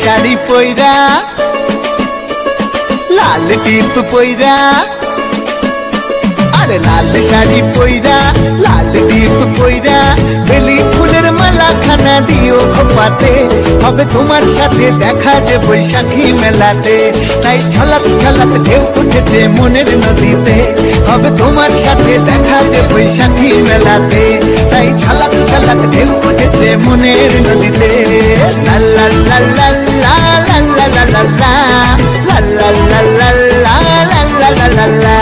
শাড়ি পইরা, লাল টিপ পইরা, আরে লাল শাড়ি পইরা, লাল টিপ পইরা, বেলি ফুলের মালা খানা দিও খোপাতে। হবে তোমার সাথে দেখা যে বৈশাখী মেলাতে। তাই ছলাপ ছলাপ ঢেউ উঠেছে মনের নদীতে। হবে তোমার সাথে দেখা যে বৈশাখী মেলাতে। তাই ছলাপ ছলাপ ঢেউ উঠেছে মনের নদীতে। লা লা লা লা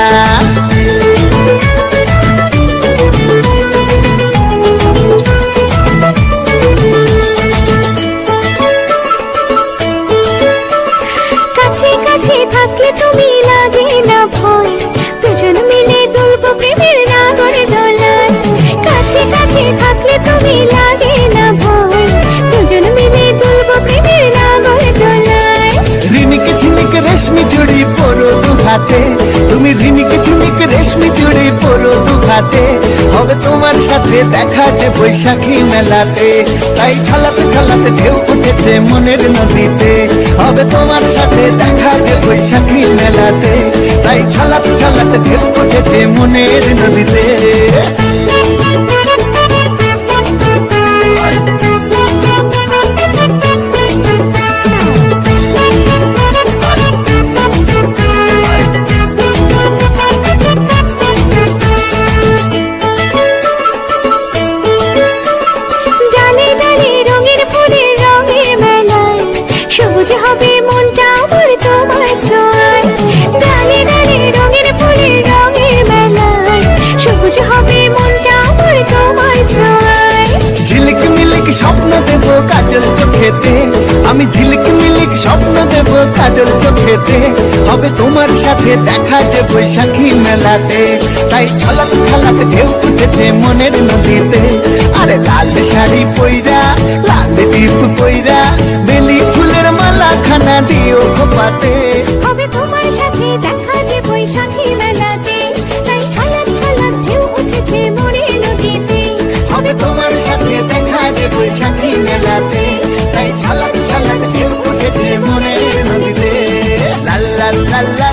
কাছে কাছে থাকলে তুমি লাগে না ভয়। দুজন মিলে দুলব প্রেমের নাগর দোলায়। কাছে কাছে থাকলে তুমি লাগে না ভয়। দুজন মিলে দুলব প্রেমের নাগর দোলায়। রিনিকে ঝিনিকে রেশমি চুড়ি পরো দু হাতে। তুমি ঝিনিকে ঝিনিকে রেশমি চুড়ি পরো দু হাতে হবে তোমার সাথে দেখা যে বৈশাখী মেলাতে। তাই ছালাতে ছালাতে ঢেউ উঠেছে মনের নদীতে। হবে তোমার সাথে দেখা যে বৈশাখী মেলাতে। তাই ছালাতে ছালাতে ঢেউ উঠেছে মনের নদীতে। কাজল চোখেতে। আমি ঝিলিক মিলিক স্বপ্ন দেব কাজল চোখেতে। হবে তোমার সাথে দেখা যে বৈশাখী মেলাতে। তাই ছলাক ছলাক ঢেউ উঠেছে মনের নদীতে। আরে লাল শাড়ি পইরা এবারে বৈশাখী মেলাতে তাই ঝালাক ঝালাক ঢেউ উঠেছে মনের নদীতে লাল লাল লাল